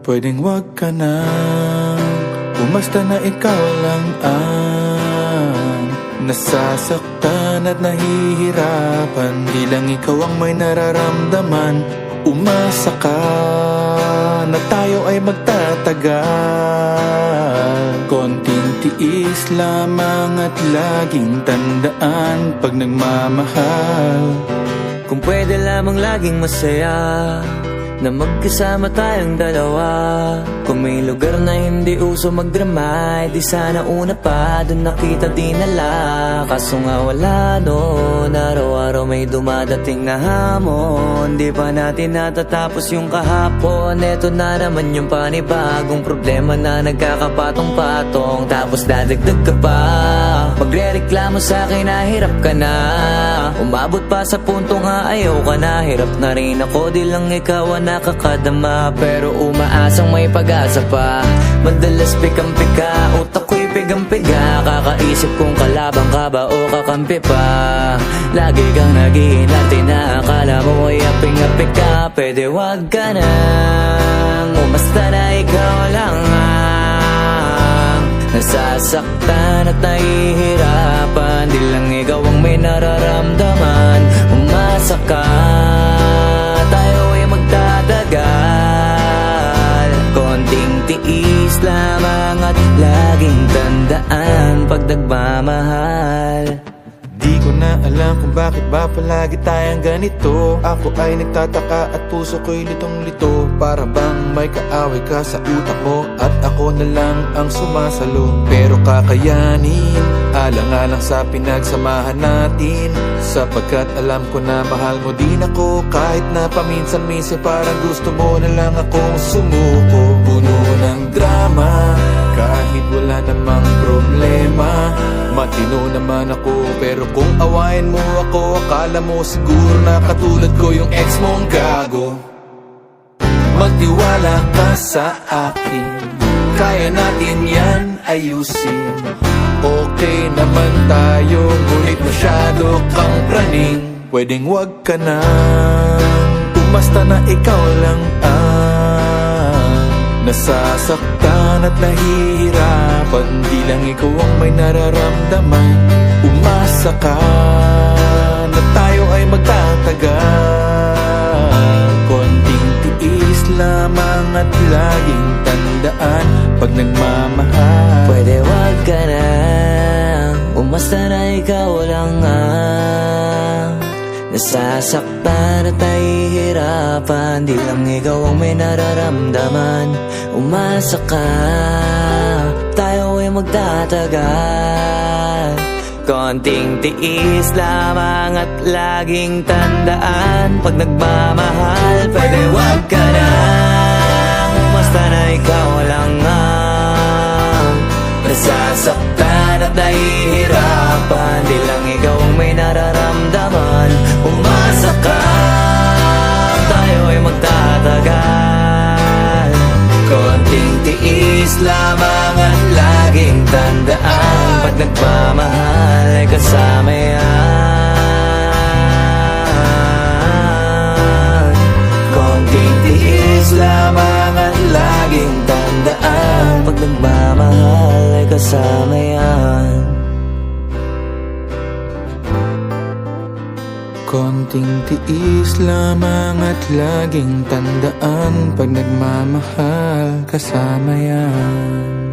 Pwedeng wag ka na Umasta na ikaw lang ang Nasasaktan at nahihirapan. Di lang ikaw ang may nararamdaman. Umasa ka na tayo ay magtatagal Konting tiis lamang at laging tandaan Pag nagmamahal. Kung pwede lamang laging masaya Na magkasama tayong dalawa. Kung may lugar na hindi uso magdrama Di sana una pa Doon nakita dinala Kaso nga wala noon Araw-araw may dumadating na hamon. Di pa natin natatapos yung kahapon. Eto na naman yung panibagong problema na nagkakapatong-patong. Tapos dadagdag ka pa. Magre-reklamo sa akin na hirap ka na Umabot pa sa punto nga ayaw ka na. Hirap na rin ako di lang ikaw ang nakakadama. Pero umaasang may pag-asa pa. Madalas pikang-pika Utak ko'y pigang-piga. Kakaisip kung kalabang ka ba o kakampi pa. Lagi kang nag-iinarte na Akala mo ay aping-apik ka. Pwede wag ka na. Umasta na ikaw lang ang Nasasaktan at nahihirapan Di lang ikaw ang may nararamdaman ka. Tayo ay magtatagal. Konting tiis lamang at laging tandaan Pag nagmamahal Di ko na alam kung bakit ba palagi tayong ganito. Ako ay nagtataka at puso ko'y litong-lito. Para bang may kaaway ka sa utak mo At ako na lang ang sumasalo. Pero kakayanin Alang-alang sa pinagsamahan natin. Sapagkat alam ko na mahal mo din ako. Kahit na paminsan-minsan parang gusto mo na lang akong sumuko. Puno ng drama Kahit wala namang problema. Matino naman ako Pero kung awayin mo ako Akala mo siguro na katulad ko yung ex mong gago. Magtiwala ka sa akin. Kaya natin yan ayusin. Okay naman tayo Ngunit masyado kang praning. Pwedeng wag ka na. Umasta na ikaw lang ang Nasasaktan at nahihirapan. Di lang ikaw ang may nararamdaman. Umasa ka Na tayo ay magtatagal. Konting tiis lamang at laging tandaan Pag nagmamahal. Pwede wag ka na. Umasta na ikaw lang ang Nasasaktan at nahihirapan. Di lang ikaw ang may nararamdaman. Umasa ka. Tayo ay magtatagal. Konting tiis lamang at laging tandaan. Pag nagmamahal Pwede wag ka na. Basta na ikaw lang ang Konting tiis lamang at laging tandaan Pag nagmamahal kasama yan